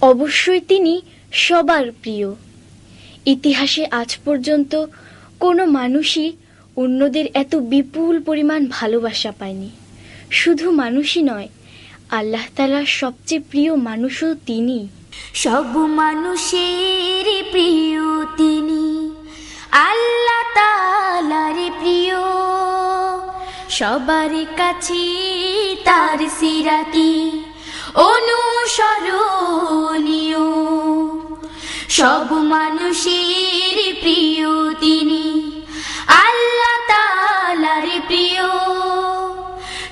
অবশ্যই তিনি সবার প্রিয়। ইতিহাসে আজ পর্যন্ত কোনো মানুষই অন্যদের এত বিপুল পরিমাণ ভালোবাসা পায়নি। শুধু মানুষই নয়, আল্লাহ তালার সবচেয়ে প্রিয় মানুষও তিনি। সব মানুষের প্রিয় তিনি, আল্লাহ তালার প্রিয়। সবার কাছে তার সিরাতি। সব মানুষের প্রিয় তিনি। আল্লাহ তালার প্রিয়।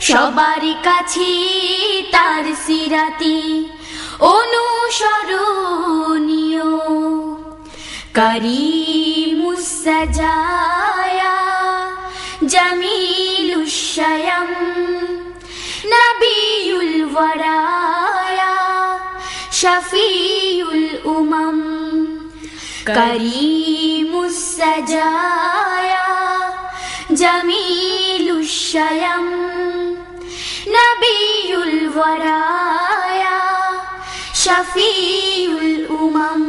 সবার কাছে তার সিরাতি অনুসরণীয়। করিমুসাজায়া জামিলুশয়ম নবিউল ওয়ারায়া করিমুসাজায়া জামিলুশয়ম নবিউল ওয়ারায়া শফিউল উমম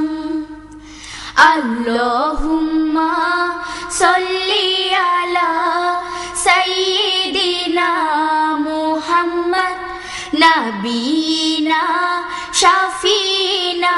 আল্লাহুম্মা সাল্লি আলা সাইয়্যিদিনা মুহাম্মদ নবীনা শাফিনা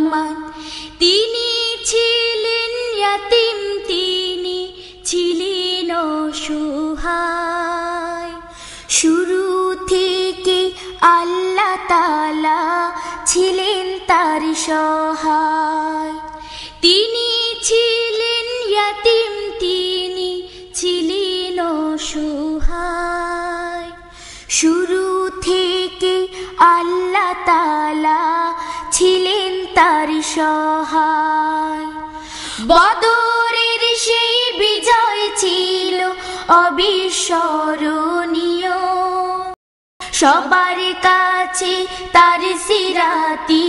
ছিলেন তার সহায়। তিনি ছিলেন ইয়াতিম, তিনি ছিলেন অসহায়। শুরু থেকে আল্লাহ তালা ছিলেন তার সহায়। বদরের সেই বিজয় ছিল অবিস্মরণীয়। সবার কাছে তার সিরাতি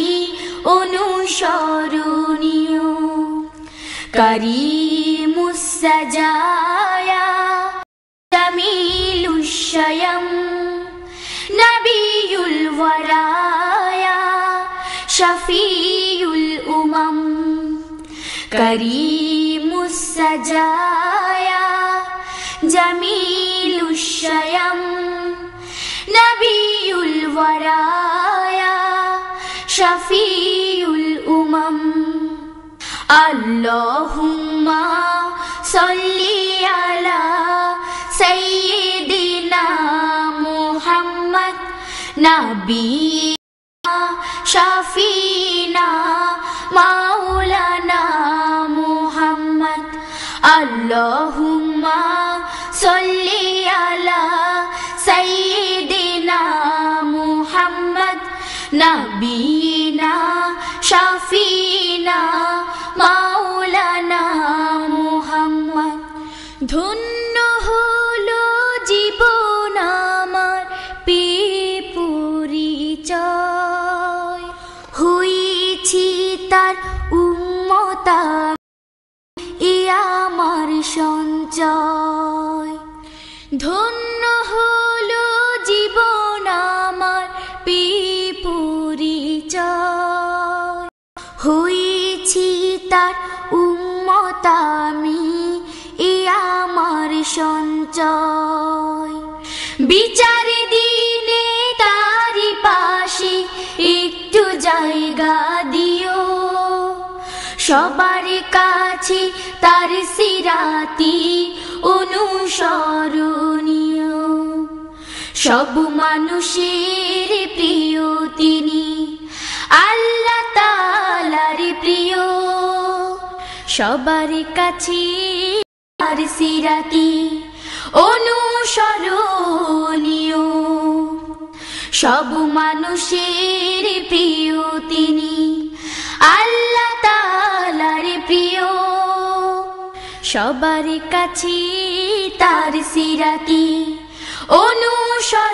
অনুসরণীয়। করিমুসাজায়া জামিলুশয়ম নবিউল ওয়ারায়া শফিউল উমম করিমুসাজায়া জামিলুশয়ম নবিউল ওয়ারায়া শফিউল উমম আল্লাহুম্মা সাল্লি আলা সাইয়্যিদিনা মুহাম্মদ নবীনা শাফিনা মাওলানা মুহাম্মদ আল্লাহুম্মা উম্মতা এ আমার সঞ্চয়। ধন্য হলো জীবন আমার পরিচয়। হয়েছি তার উম্মতামি এ আমার সঞ্চয়। বিচার সবার কাছে তার সিরাতি অনুসরণীয়। সব মানুষের প্রিয় তিনি, আল্লাহ তালার প্রিয়। সবার কাছে তার সিরাতি অনুসরণীয়। সব মানুষের প্রিয় সবার কাছে তার সিরাতি অনুসর